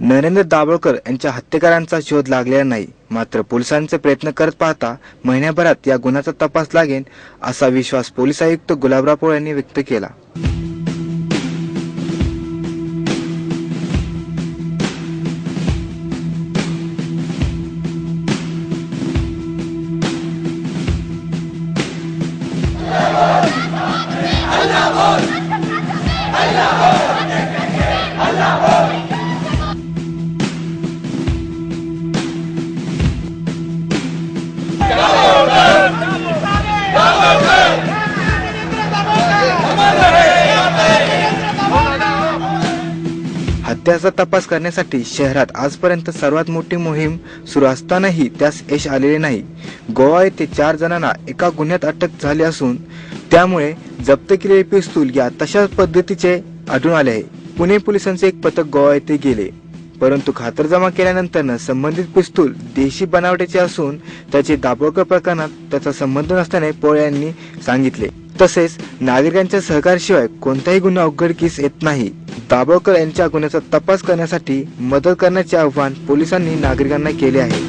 नरेंद्र दाभोळकर यांच्या हत्येकारांचा शोध लागलेला नाही. मात्र पोलिसांचे प्रयत्न करत पाहता महिन्याभरात या गुन्ह्याचा तपास लागेल असा विश्वास पोलीस आयुक्त गुलाबराव पोळ यांनी व्यक्त केला. त्याचा तपास करण्यासाठी शहरात आजपर्यंत सर्वात मोठी मोहीम सुरू असतानाही त्यास यश आलेले नाही. गोवा येथे चार जणांना एका गुन्ह्यात अटक झाली असून त्यामुळे जप्त केलेले पिस्तूल या तशाच पद्धतीचे आढळून आले आहे. पुणे पोलिसांचे एक पथक गोवा येथे गेले. परंतु खातरजमा केल्यानंतर संबंधित पिस्तूल देशी बनावटीचे असून त्याचे दाभोळकर प्रकरणात त्याचा संबंध नसल्याने पोळ यांनी सांगितले. तसेच नागरिकांच्या सहकाराशिवाय कोणताही गुन्हा उघडकीस येत नाही. दाभोळकर यांच्या गुन्ह्याचा तपास करण्यासाठी मदत करण्याचे आवाहन पोलिसांनी नागरिकांना केले आहे.